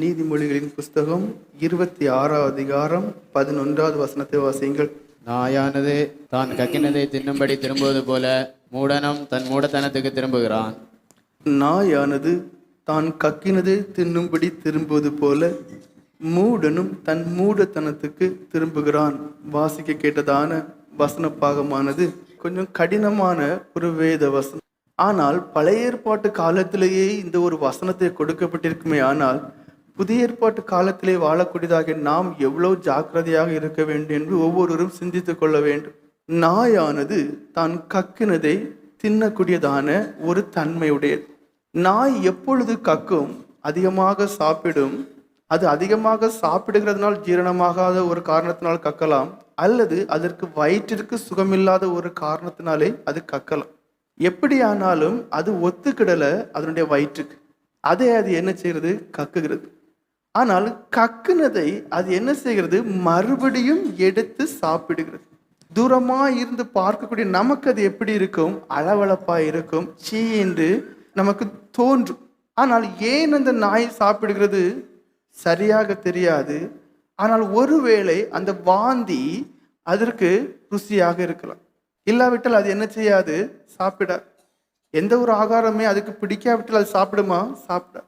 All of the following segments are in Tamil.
நீதிமொழிகளின் புஸ்தகம் இருபத்தி ஆறாவது அதிகாரம் பதினொன்றாவது வசனத்தை வாசியுங்கள். நாயானது தான் கக்கினதை தின்னும்படி திரும்புவது போல மூடனும் தன் மூடத்தனத்துக்கு திரும்புகிறான். நாயானது தான் கக்கினது தின்னும்படி திரும்புவது போல மூடனும் தன் மூடத்தனத்துக்கு திரும்புகிறான். வாசிக்க கேட்டதான வசன பாகமானது கொஞ்சம் கடினமான ஒரு வேத வசனம். ஆனால் பழைய ஏற்பாட்டு காலத்திலேயே இந்த ஒரு வசனத்தை கொடுக்கப்பட்டிருக்குமே ஆனால் புதிய ஏற்பாட்டு காலத்திலே வாழக்கூடியதாக நாம் எவ்வளவு ஜாக்கிரதையாக இருக்க வேண்டும் என்று ஒவ்வொருவரும் சிந்தித்து கொள்ள வேண்டும். நாயானது தான் கக்கினதை தின்னக்கூடியதான ஒரு தன்மையுடையது. நாய் எப்பொழுது கக்கும் அதிகமாக சாப்பிடும் அது அதிகமாக சாப்பிடுகிறதுனால் ஜீரணமாகாத ஒரு காரணத்தினால் கக்கலாம் அல்லது அதற்கு வயிற்றிற்கு சுகமில்லாத ஒரு காரணத்தினாலே அது கக்கலாம். எப்படியானாலும் அது ஒத்துக்கிடலை அதனுடைய வயிற்றுக்கு. அதே அது என்ன செய்கிறது? கக்குகிறது. ஆனால் கக்குனதை அது என்ன செய்கிறது? மறுபடியும் எடுத்து சாப்பிடுகிறது. தூரமாக இருந்து பார்க்கக்கூடிய நமக்கு அது எப்படி இருக்கும்? அளவளப்பாக இருக்கும். சீ என்று நமக்கு தோன்றும். ஆனால் ஏன் அந்த நாய் சாப்பிடுகிறது? சரியாக தெரியாது. ஆனால் ஒருவேளை அந்த வாந்தி அதற்கு ருசியாக இருக்கலாம். இல்லாவிட்டால் அது என்ன செய்யாது? சாப்பிட எந்த ஒரு ஆகாரமே அதுக்கு பிடிக்காவிட்டால் அது சாப்பிடுமா? சாப்பிட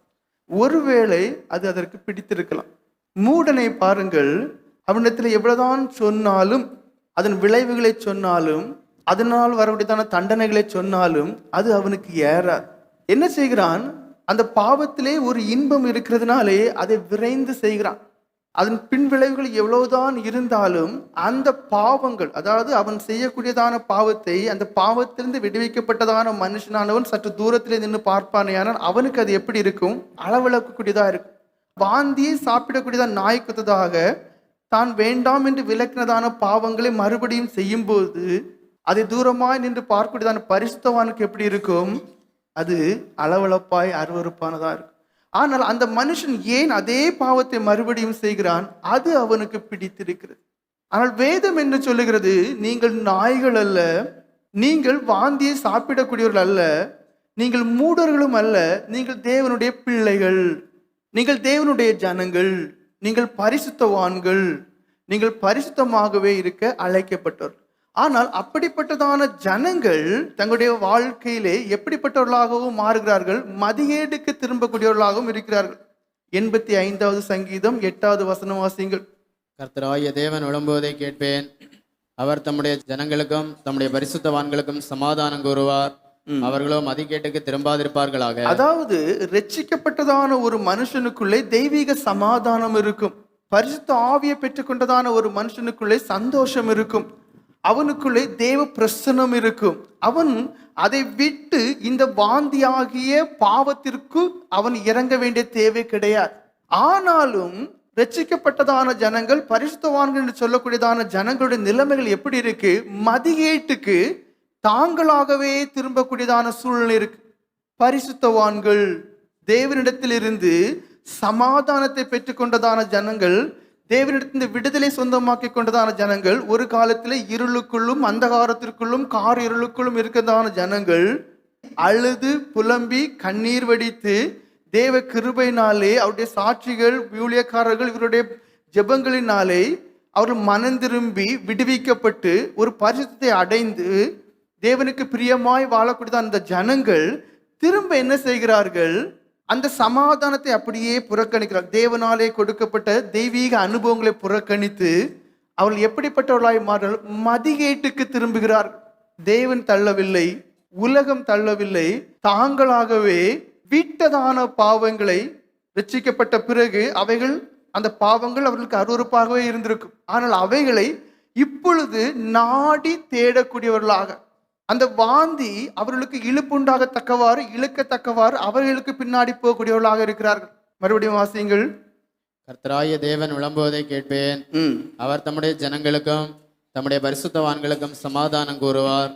ஒருவேளை அது அதற்கு பிடித்திருக்கலாம். மூடனை பாருங்கள் அவனிடத்தில் எவ்வளவுதான் சொன்னாலும் அதன் விளைவுகளை சொன்னாலும் அதனால் வரக்கூடியதான தண்டனைகளை சொன்னாலும் அது அவனுக்கு ஏறாது. என்ன செய்கிறான்? அந்த பாவத்திலே ஒரு இன்பம் இருக்கிறதுனாலே அதை விரைந்து செய்கிறான். அதன் பின் விளைவுகள் எவ்வளவுதான் இருந்தாலும் அந்த பாவங்கள் அதாவது அவன் செய்யக்கூடியதான பாவத்தை அந்த பாவத்திலிருந்து விடுவிக்கப்பட்டதான மனுஷனானவன் சற்று தூரத்திலே நின்று பார்ப்பானேயானால் அவனுக்கு அது எப்படி இருக்கும்? அளவிழக்கக்கூடியதா இருக்கும். வாந்தியை சாப்பிடக்கூடியதான் நாய் குத்ததாக தான் வேண்டாம் என்று விளக்கினதான பாவங்களை மறுபடியும் செய்யும்போது அதை தூரமாய் நின்று பார்க்கக்கூடியதான பரிசுத்தவானுக்கு எப்படி இருக்கும்? அது அளவளப்பாய் அருவறுப்பானதாக இருக்கும். ஆனால் அந்த மனுஷன் ஏன் அதே பாவத்தை மறுபடியும் செய்கிறான்? அது அவனுக்கு பிடித்திருக்கிறது. ஆனால் வேதம் என்று சொல்லுகிறது? நீங்கள் நாய்கள் அல்ல நீங்கள் வாந்தியை சாப்பிடக்கூடியவர்கள் அல்ல நீங்கள் மூடர்களும் அல்ல நீங்கள் தேவனுடைய பிள்ளைகள் நீங்கள் தேவனுடைய ஜனங்கள் நீங்கள் பரிசுத்தவான்கள் நீங்கள் பரிசுத்தமாகவே இருக்க அழைக்கப்பட்டவர்கள் ஆனால் அப்படிப்பட்டதான ஜனங்கள் தங்களுடைய வாழ்க்கையிலே எப்படிப்பட்டவர்களாகவும் மாறுகிறார்கள்? மதியேடுக்கு திரும்பக்கூடியவர்களாகவும் இருக்கிறார்கள். எண்பத்தி ஐந்தாவது சங்கீதம் எட்டாவது வசனம் வாசிங்கள் கர்த்தராகிய தேவன் விளம்புவதை கேட்பேன். அவர் தம்முடைய ஜனங்களுக்கும் தம்முடைய பரிசுத்தவான்களுக்கும் சமாதானம் கூறுவார். அவர்களோ மதிக்கேட்டுக்கு திரும்பாதிருப்பார்களாக. அதாவது ரட்சிக்கப்பட்டதான ஒரு மனுஷனுக்குள்ளே தெய்வீக சமாதானம் இருக்கும். பரிசுத்த ஆவியை பெற்றுக்கொண்டதான ஒரு மனுஷனுக்குள்ளே சந்தோஷம் இருக்கும். அவனுக்குள்ளே தேவ பிரசனம் இருக்கும். அவன் அதை விட்டு இந்த வாந்தியாகிய பாவத்திற்கு அவன் இறங்க வேண்டிய தேவை கிடையாது. ஆனாலும் ரச்சிக்கப்பட்டதான ஜனங்கள் பரிசுத்தவான்கள் என்று சொல்லக்கூடியதான ஜனங்களுடைய நிலைமைகள் எப்படி இருக்கு? மதியேட்டுக்கு தாங்களாகவே திரும்பக்கூடியதான சூழ்நிலை இருக்கு. பரிசுத்தவான்கள் தேவனிடத்திலிருந்து சமாதானத்தை பெற்றுக்கொண்டதான ஜனங்கள் தேவனிடத்திலிருந்து விடுதலை சொந்தமாக்கி கொண்டதான ஜனங்கள் ஒரு காலத்தில் இருளுக்குள்ளும் அந்தகாரத்திற்குள்ளும் கார் இருளுக்குள்ளும் இருக்கிறதான ஜனங்கள் அழுது புலம்பி கண்ணீர் வடித்து தேவ கிருபையினாலே அவருடைய சாட்சிகள் ஊழியக்காரர்கள் இவருடைய ஜெபங்களினாலே அவர்கள் மனம் திரும்பி விடுவிக்கப்பட்டு ஒரு பரிசுத்தை அடைந்து தேவனுக்கு பிரியமாய் வாழக்கூடியதான் அந்த ஜனங்கள் திரும்ப என்ன செய்கிறார்கள்? அந்த சமாதானத்தை அப்படியே புறக்கணிக்கிறார். தேவனாலே கொடுக்கப்பட்ட தெய்வீக அனுபவங்களை புறக்கணித்து அவர்கள் எப்படிப்பட்டவர்களாய் மாறார்கள் மதிகேட்டுக்கு திரும்புகிறார். தேவன் தள்ளவில்லை உலகம் தள்ளவில்லை தாங்களாகவே வீட்டதான பாவங்களை ரட்சிக்கப்பட்ட பிறகு அவைகள் அந்த பாவங்கள் அவர்களுக்கு அருவருப்பாகவே இருந்திருக்கும். ஆனால் அவைகளை இப்பொழுது நாடி தேடக்கூடியவர்களாக அந்த வாந்தி அவர்களுக்கு இழுப்புண்டாகத்தக்கவாறு இழுக்கத்தக்கவாறு அவர்களுக்கு பின்னாடி போகக்கூடியவர்களாக இருக்கிறார்கள். மறுபடியும் வாசியுங்கள். கர்த்தராகிய தேவன் விளம்புவதை கேட்பேன். அவர் தம்முடைய ஜனங்களுக்கும் தம்முடைய பரிசுத்தவான்களுக்கும் சமாதானம் கூறுவார்.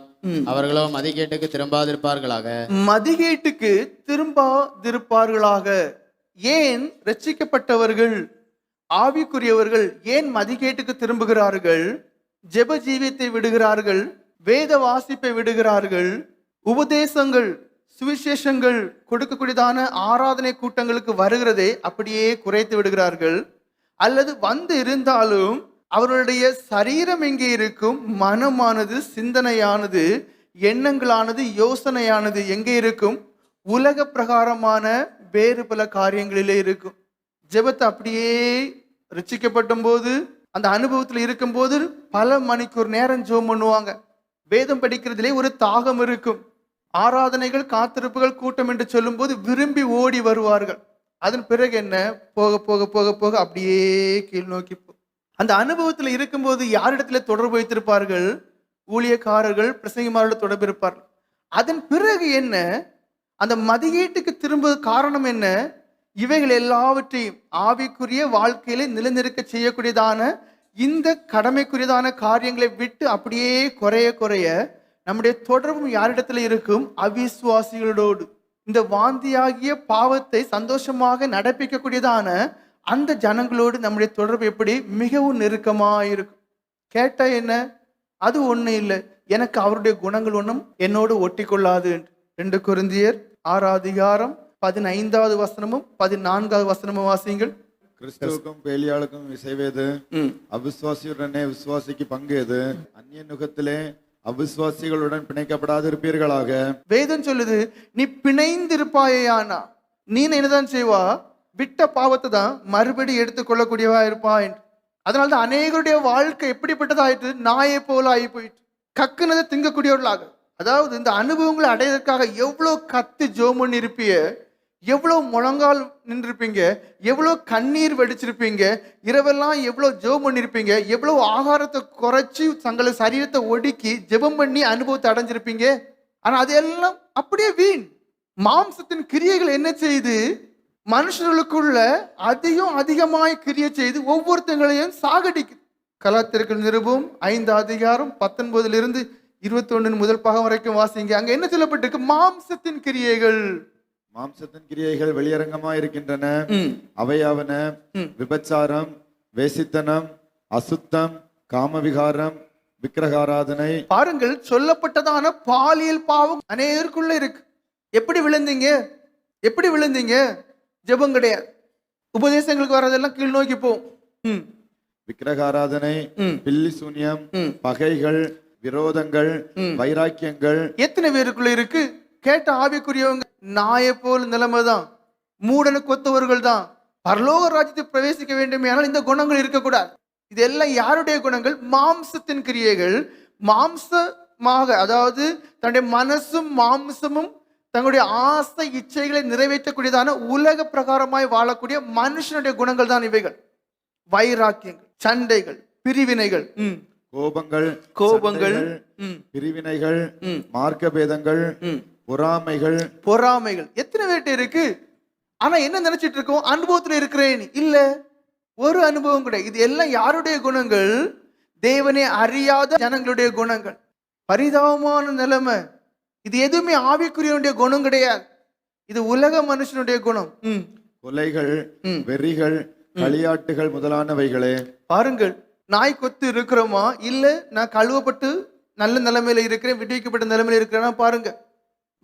அவர்களோ மதிக்கேட்டுக்கு திரும்பாதிருப்பார்களாக. மதிகேட்டுக்கு திரும்பாதிருப்பார்களாக. ஏன் ரட்சிக்கப்பட்டவர்கள் ஆவிக்குரியவர்கள் ஏன் மதிகேட்டுக்கு திரும்புகிறார்கள்? ஜெப ஜீவியத்தை விடுகிறார்கள்? வேத வாசிப்பை விடுகிறார்கள். உபதேசங்கள் சுவிசேஷங்கள் கொடுக்கக்கூடியதான ஆராதனை கூட்டங்களுக்கு வருகிறதை அப்படியே குறைத்து விடுகிறார்கள். அல்லது வந்து இருந்தாலும் அவர்களுடைய சரீரம் எங்கே இருக்கும்? மனமானது சிந்தனையானது எண்ணங்களானது யோசனையானது எங்கே இருக்கும்? உலக பிரகாரமான வேறு பல காரியங்களிலே இருக்கும். ஜெபத்தை அப்படியே ரிச்சிக்கப்பட்டும் போது அந்த அனுபவத்தில் இருக்கும்போது பல மணிக்கூர் நேரம் ஜோம் பண்ணுவாங்க. வேதம் படிக்கிறதுலே ஒரு தாகம் இருக்கும். ஆராதனைகள் காத்திருப்புகள் கூட்டம் என்று சொல்லும்போது விரும்பி ஓடி வருவார்கள். அதன் பிறகு என்ன? போக போக போக போக அப்படியே கீழ் நோக்கி அந்த அனுபவத்தில் இருக்கும்போது யாரிடத்துல தொடர்பு வைத்திருப்பார்கள்? ஊழியக்காரர்கள் பிரசங்கிமாரோட தொடர்பு இருப்பார்கள். அதன் பிறகு என்ன? அந்த மதியீட்டுக்கு திரும்ப காரணம் என்ன? இவைகள் எல்லாவற்றையும் ஆவிக்குரிய வாழ்க்கையில நிலைநிற்க செய்யக்கூடியதான இந்த கடமைக்குரியதான காரியங்களை விட்டு அப்படியே குறைய குறைய நம்முடைய தொடர்பும் யாரிடத்துல இருக்கும்? அவிசுவாசிகளோடு. இந்த வாந்தியாகிய பாவத்தை சந்தோஷமாக நடப்பிக்கக்கூடியதான அந்த ஜனங்களோடு நம்முடைய தொடர்பு எப்படி? மிகவும் நெருக்கமாக இருக்கும் கேட்டா என்ன? அது ஒன்றும் இல்லை. எனக்கு அவருடைய குணங்கள் ஒன்றும் என்னோடு ஒட்டி கொள்ளாது ரெண்டு குருந்தியர் ஆறாவது அதிகாரம் பதினைந்தாவது வசனமும் பதினான்காவது வசனமும் வாசிங்கள் கிறிஸ்துவுக்கும் பேலியாளுக்கும் இசைவேது ம். அவிசுவாசியுடனே விசுவாசிக்கு பங்கேது அந்நிய நுகத்திலே அவிசுவாசிகளுடன் பிணைக்கப்படாதிருப்பீர்களாக. வேதம் சொல்லுது நீ பிணைந்திருப்பாயானா நீ என்னதான் செய்வா? விட்ட பாவத்தை தான் மறுபடி எடுத்துக்கொள்ளக்கூடியவா இருப்பா? என்று. அதனால தான் அநேகருடைய வாழ்க்கை எப்படிப்பட்டதாயிட்டு நாயை போல ஆகி போயிட்டு கக்குனதை திங்கக்கூடியவர்களாக. அதாவது இந்த அனுபவங்களை அடைவதற்காக எவ்வளோ கத்து ஜோமன் இருப்பிய எவ்வளோ முழங்கால் நின்றுருப்பீங்க? எவ்வளோ கண்ணீர் வெடிச்சிருப்பீங்க? இரவெல்லாம் எவ்வளோ ஜெபம் பண்ணியிருப்பீங்க எவ்வளோ ஆகாரத்தை குறைச்சி தங்களை சரீரத்தை ஒடுக்கி ஜெபம் பண்ணி அனுபவத்தை அடைஞ்சிருப்பீங்க? ஆனால் அதெல்லாம் அப்படியே வீண். மாம்சத்தின் கிரியைகள் என்ன செய்யுது மனுஷர்களுக்குள்ள அதிகம் அதிகமாய் கிரியை செய்து ஒவ்வொருத்தங்களையும் சாகடிக்கு. கலாத்திற்குள் நிருபம் ஐந்து அதிகாரம் பத்தொன்பதுல இருந்து முதல் பாகம் வரைக்கும் வாசிங்க. அங்க என்ன சொல்லப்பட்டிருக்கு? மாம்சத்தின் கிரியைகள். மாம்சத்தின் கிரியைகள் வெளியரங்கமா இருக்கின்றன அவையாவன. விபச்சாரம் வேசித்தனம் அசுத்தம் காமவிகாரம் விக்கிரகாராதனை. பாருங்கள் சொல்லப்பட்டதான பாலியல் பாவம் அநேகருக்குள்ள இருக்கு. எப்படி விழுந்தீங்க? எப்படி விழுந்தீங்க? ஜெபம் கிடையாது. உபதேசங்களுக்கு வர்றதெல்லாம் கீழ் நோக்கி போகும் விக்கிரகாராதனை பில்லி சூன்யம். பகைகள் விரோதங்கள். வைராக்கியங்கள். எத்தனை பேருக்குள்ள இருக்கு? கேட்ட ஆவிக்குரியவங்க நாயை போல் நிலைமை தான் மூடனுக்கு ஒத்தவர்கள் தான். பரலோக ராஜ்யத்தை பிரவேசிக்க வேண்டுமே ஆனால் இந்த குணங்கள் இருக்கக்கூடாது. இதெல்லாம் யாருடைய குணங்கள்? மாம்சத்தின் கிரியைகள். மாம்சமாக அதாவது தன்னுடைய மனசும் மாம்சமும் தங்களுடைய ஆசை இச்சைகளை நிறைவேற்றக்கூடியதான உலக பிரகாரமாய் வாழக்கூடிய மனுஷனுடைய குணங்கள் தான் இவைகள். வைராக்கியங்கள் சண்டைகள் பிரிவினைகள். ம், கோபங்கள் கோபங்கள். பிரிவினைகள் ம், மார்க்க பேதங்கள் ம். பொறாமைகள். பொறாமைகள். எத்தனை பேர்ட்ட இருக்கு? ஆனா என்ன நினைச்சிட்டு இருக்கோம்? அனுபவத்துல இருக்கிறேன். இல்ல ஒரு அனுபவம் கிடையாது இது எல்லாம் யாருடைய குணங்கள்? தேவனே அறியாத ஜனங்களுடைய குணங்கள். பரிதாபமான நிலைமை. இது எதுவுமே ஆவிக்குரியவனுடைய குணம் கிடையாது. இது உலக மனுஷனுடைய குணம். கொலைகள். வெறிகள் களியாட்டுகள் முதலானவைகளே. பாருங்கள் நாய் கொத்து இருக்கிறோமா? இல்ல நான் கழுவப்பட்டு நல்ல நிலைமையில இருக்கிறேன் விடுவிக்கப்பட்ட நிலைமையில இருக்கிறேன்னா பாருங்க.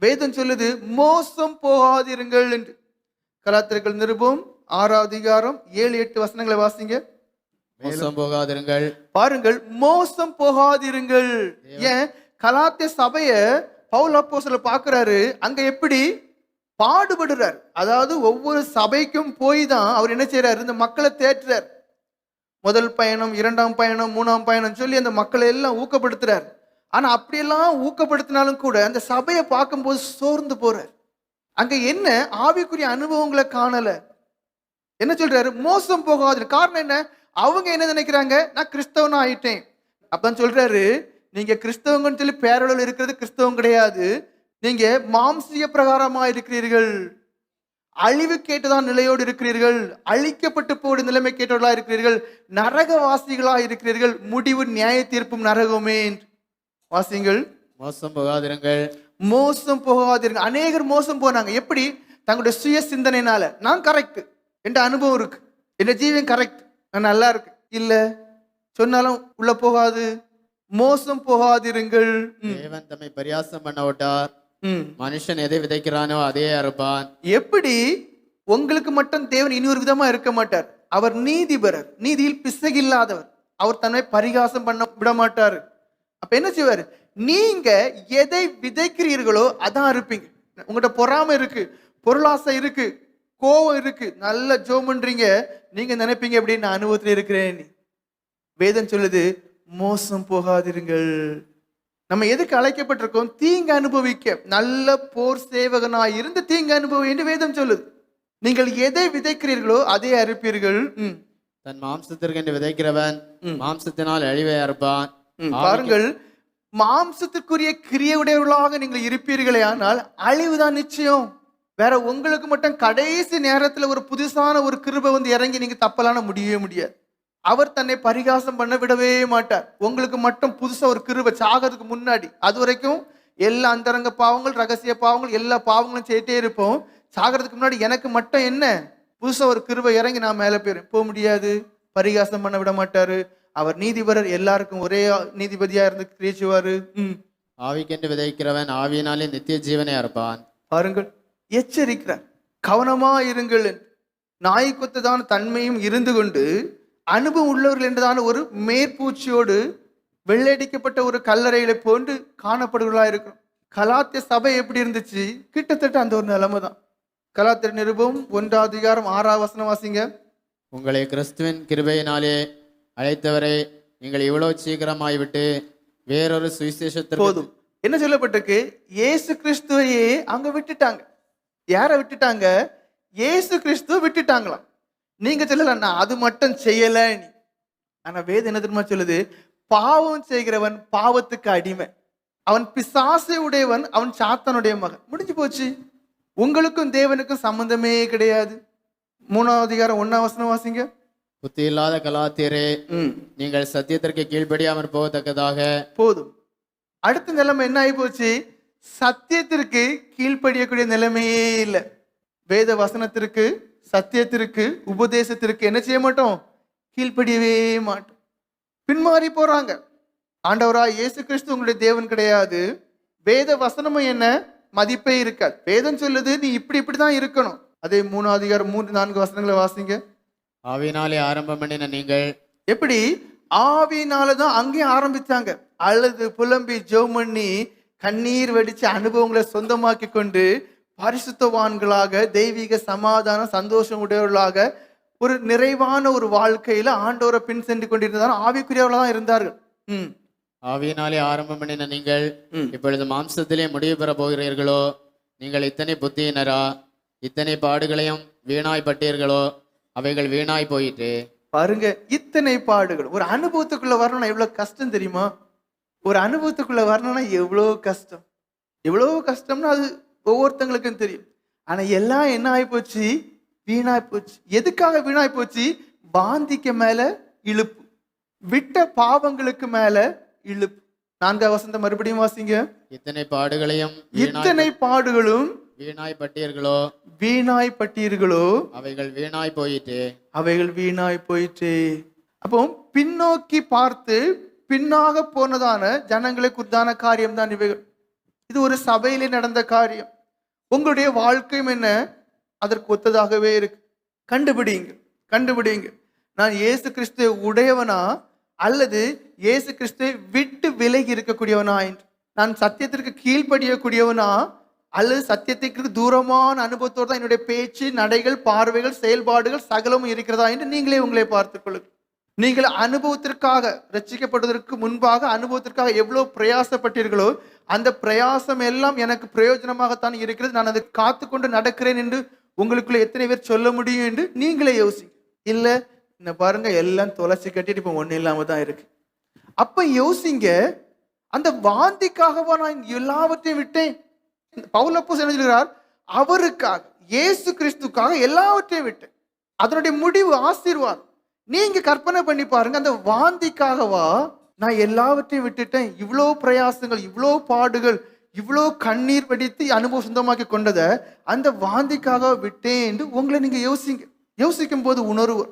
வேதம் சொல்லுது மோசம் போகாதிருங்கள் என்று. கலாத்திரங்கள் நிருபம் ஆறாவது அதிகாரம் ஏழு எட்டு வசனங்களை வாசிங்க. மோசம் போகாதிருங்கள். பாருங்கள் மோசம் போகாதிருங்கள். ஏன்? கலாத்திய சபைய பவுல் அப்போஸ்தலர் பார்க்கறாரு அங்க எப்படி? பாடுபடுறார். அதாவது ஒவ்வொரு சபைக்கும் போய் தான் அவர் என்ன செய்றாரு? இந்த மக்களை தேற்றுறார். முதல் பயணம் இரண்டாம் பயணம் மூணாம் பயணம் சொல்லி அந்த மக்களை எல்லாம் ஊக்கப்படுத்துறார். ஆனா அப்படியெல்லாம் ஊக்கப்படுத்தினாலும் கூட அந்த சபையை பார்க்கும்போது சோர்ந்து போறார். அங்க என்ன? ஆவிக்குரிய அனுபவங்களை காணல. என்ன சொல்றாரு? மோசம் போகாது காரணம் என்ன? அவங்க என்ன நினைக்கிறாங்க? நான் கிறிஸ்தவனா ஆயிட்டேன். அப்பதான் சொல்றாரு நீங்க கிறிஸ்தவங்கன்னு சொல்லி பேரளவில் இருக்கிறது கிறிஸ்தவம் கிடையாது. நீங்க மாம்சிய பிரகாரமா இருக்கிறீர்கள். அழிவு கேட்டுதான் நிலையோடு இருக்கிறீர்கள். அழிக்கப்பட்டு போடு நிலைமை கேட்டவர்களா இருக்கிறீர்கள். நரகவாசிகளா இருக்கிறீர்கள். முடிவு நியாய தீர்ப்பும் நரகமே என்று. வாசிங்கள். மோசம் போகாதிருங்கள். மோசம் போகாதீர்கள் அநேகர் மோசம் போனாங்க. எப்படி? தங்களுடைய சுய சிந்தனைனால நான் கரெக்ட் என்ற அனுபவம் இருக்கு. என் ஜீவன் கரெக்ட் நான் நல்லா இருக்கு இல்ல. சொன்னாலும் உள்ள போகாது. மோசம் போகாதிருங்கள். தேவன் தம்மை பரியாசம் பண்ண விட்டார். மனுஷன் எதை விதைக்கிறானோ அதே அறுப்பான். எப்படி? உங்களுக்கு மட்டும் தேவன் இனி ஒரு விதமா இருக்க மாட்டார். அவர் நீதிபரர். நீதியில் பிசகில்லாதவர். அவர் தன்னை பரிகாசம் பண்ண விட மாட்டாரு. அப்ப என்ன செய்வாரு? நீங்க எதை விதைக்கிறீர்களோ அதான் இருப்பீங்க உங்கள்கிட்ட பொறாமை இருக்கு பொருளாசை இருக்கு கோபம் இருக்கு நல்ல ஜோம் பண்றீங்க நீங்க நினைப்பீங்க எப்படி நான் அனுபவத்துல இருக்கிறேன். வேதம் சொல்லுது மோசம் போகாதிருங்கள். நம்ம எதுக்கு அழைக்கப்பட்டிருக்கோம்? தீங்கு அனுபவிக்க. நல்ல போர் சேவகனாய் இருந்து தீங்கு அனுபவி என்று வேதம் சொல்லுது. நீங்கள் எதை விதைக்கிறீர்களோ அதை அறுப்பீர்கள். தன் மாம்சத்திற்கென்று விதைக்கிறவன் ம். மாம்சத்தினால் அழிவை அறுப்பான். பாருங்கள் மாம்சத்துக்குரிய கிரியையுடையவர்களாக நீங்கள் இருப்பீர்களே ஆனால் அழிவுதான் நிச்சயம். வேற உங்களுக்கு மட்டும் கடைசி நேரத்துல ஒரு புதுசான ஒரு கிருபை வந்து இறங்கி நீங்க தப்பலான முடியவே முடியாது. அவர் தன்னை பரிகாசம் பண்ண விடவே மாட்டார். உங்களுக்கு மட்டும் புதுசா ஒரு கிருபை சாகிறதுக்கு முன்னாடி அது வரைக்கும் எல்லா அந்தரங்க பாவங்கள் ரகசிய பாவங்கள் எல்லா பாவங்களும் செய்யிட்டே இருப்போம். சாகிறதுக்கு முன்னாடி எனக்கு மட்டும் என்ன? புதுசா ஒரு கிருபை இறங்கி நான் மேலே போயிடும் போக முடியாது. பரிகாசம் பண்ண விட மாட்டாரு. அவர் நீதிபரர் எல்லாருக்கும் ஒரே நீதிபதியா இருந்து கிரியச்சுவாரு ஆவிக்கென்று விதைக்கிறவன் ஆவியினாலே நித்திய ஜீவனை அறுப்பான். பாருங்கள் எச்சரிக்கிறார். கவனமா இருங்கள். என்று. நாய் கொத்ததான தன்மையும் இருந்து கொண்டு அனுபவம் உள்ளவர்கள் என்றதான ஒரு மேற்பூச்சியோடு வெள்ளையடிக்கப்பட்ட ஒரு கல்லறைகளை போன்று காணப்படுகளா இருக்கிறோம். கலாத்திய சபை எப்படி இருந்துச்சு? கிட்டத்தட்ட அந்த ஒரு நிலைமை தான். கலாத்திய நிருபம் ஒன்றாவது அதிகாரம் ஆறாவது வசனம் வாசிங்க. உங்களை கிறிஸ்துவின் கிருபையினாலே அழைத்தவரை நீங்கள் இவ்வளவு சீக்கிரமாய்விட்டு வேறொரு சுவிசேஷத்திற்கு போதும். என்ன சொல்லப்பட்டிருக்கு? ஏசு கிறிஸ்துவையே அங்க விட்டுட்டாங்க. யாரை விட்டுட்டாங்க? இயேசு கிறிஸ்துவ விட்டுட்டாங்களாம். நீங்க சொல்லல அது மட்டும் செய்யல நீ. ஆனா வேத என்ன தெரியுமா சொல்லுது? பாவம் செய்கிறவன் பாவத்துக்கு அடிமை. அவன் பிசாசை உடையவன் அவன் சாத்தனுடைய மகன். முடிஞ்சு போச்சு. உங்களுக்கும் தேவனுக்கும் சம்பந்தமே கிடையாது. மூணாவது அதிகாரம் ஒன்னாம் வசனம் வாசிங்க. புத்தி இல்லாத கலாத்தியரே நீங்கள் சத்தியத்திற்கு கீழ்ப்படியாமற் போகத்தக்கதாக. போதும். அடுத்த நிலைமை என்ன ஆகி போச்சு? சத்தியத்திற்கு கீழ்ப்படியக்கூடிய நிலைமையே இல்லை. வேத வசனத்திற்கு சத்தியத்திற்கு உபதேசத்திற்கு என்ன செய்ய மாட்டோம்? கீழ்ப்படியவே மாட்டோம். பின்மாறி போறாங்க. ஆண்டவரா இயேசு கிறிஸ்து உங்களுடைய தேவன் கிடையாது. வேத வசனமும் என்ன? மதிப்பே இருக்காது. வேதம் சொல்லுது நீ இப்படி இப்படி தான் இருக்கணும். அதே மூணு அதிகாரம் மூன்று நான்கு வசனங்களை வாசிங்க. ஆவியினாலே ஆரம்பம் பண்ணின நீங்கள்? எப்படி? ஆவியினால தான் அங்கேயும் ஆரம்பிச்சாங்க. அழுது புலம்பி ஜெபம் பண்ணி கண்ணீர் வடிச்சு அனுபவங்களை சொந்தமாக்கி கொண்டு பரிசுத்தவான்களாக தெய்வீக சமாதானம் சந்தோஷம் உடையவர்களாக ஒரு நிறைவான ஒரு வாழ்க்கையில ஆண்டவரை பின் சென்று கொண்டிருந்தார் ஆவிக்குரியவர்களாக தான் இருந்தார்கள். ம். ஆவியினாலே ஆரம்பம் பண்ணின நீங்கள். இப்பொழுது மாம்சத்திலே முடிவு பெற போகிறீர்களோ? நீங்கள் இத்தனை புத்தியினரா? இத்தனை பாடுகளையும் வீணாய் பட்டீர்களோ அவைகள் வீணாய் போயிற்று. பாருங்க இத்தனை பாடுகள். ஒரு அனுபவத்துக்குள்ள வரணும்னா எவ்வளவு கஷ்டம் தெரியுமா? ஒரு அனுபவத்துக்குள்ள வரணும்னா எவ்வளோ கஷ்டம்? எவ்வளோ கஷ்டம்னா அது ஒவ்வொருத்தங்களுக்கும் தெரியும். ஆனா எல்லாம் என்ன ஆகி போச்சு? வீணாய் போச்சு. எதுக்காக வீணாய் போச்சு? பாந்திக்கு மேல இழுப்பு. விட்ட பாவங்களுக்கு மேல இழுப்பு. நான்காவது வசந்த மறுபடியும் வாசிங்க. இத்தனை பாடுகளையும் இத்தனை பாடுகளும் வீணாய் பட்டீர்களோ வீணாய் பட்டீர்களோ அவைகள் வீணாய் போயிற்று. அவைகள் வீணாய் போயிற்று. அப்போ பின்னோக்கி பார்த்து பின்னாக போனதான ஜனங்களை குறித்தான காரியம் தான் இவைகள். இது ஒரு சபையிலே நடந்த காரியம். உங்களுடைய வாழ்க்கையும் என்ன? அதற்கு ஒத்ததாகவே இருக்கு. கண்டுபிடிங்க கண்டுபிடிங்க நான் இயேசு கிறிஸ்துவை உடையவனா? அல்லது இயேசு கிறிஸ்துவை விட்டு விலகி இருக்கக்கூடியவனா என்று? நான் சத்தியத்திற்கு கீழ்ப்படியக்கூடியவனா? அல்லது சத்தியத்திற்கு தூரமான அனுபவத்தோடு தான் என்னுடைய பேச்சு நடைகள் பார்வைகள் செயல்பாடுகள் சகலமும் இருக்கிறதா என்று நீங்களே உங்களை பார்த்துக்கொள்ளுங்கள் நீங்கள் அனுபவத்திற்காக ரச்சிக்கப்படுவதற்கு முன்பாக அனுபவத்திற்காக எவ்வளோ பிரயாசப்பட்டீர்களோ அந்த பிரயாசம் எல்லாம் எனக்கு பிரயோஜனமாகத்தான் இருக்கிறது. நான் அதை காத்துக்கொண்டு நடக்கிறேன் என்று உங்களுக்குள்ள எத்தனை பேர் சொல்ல முடியும் என்று நீங்களே யோசிங்க. இல்லை இந்த பாருங்க எல்லாம் துளசி கட்டிட்டு இப்போ ஒன்றும் இல்லாமல் தான் இருக்கு. அப்போ யோசிங்க அந்த வாந்திக்காகவா நான் எல்லாவற்றையும் விட்டேன்? பவுலப்போஸ் என்ன சொல்கிறார் அவருக்காக இயேசு கிறிஸ்துக்காக எல்லாவற்றையும் விட்டு அதனுடைய முடிவு ஆசீர்வாதம். நீங்க கற்பனை பண்ணி பாருங்க அந்த வாந்திக்காகவா நான் எல்லாவற்றையும் விட்டுட்டேன். இவ்வளோ பிரயாசங்கள் இவ்வளோ பாடுகள் இவ்வளோ கண்ணீர் வடித்து அனுபவம் சொந்தமாக்கி கொண்டதை அந்த வாந்திக்காக விட்டேன் என்று உங்களை நீங்க யோசிங்க. யோசிக்கும் போது உணர்வு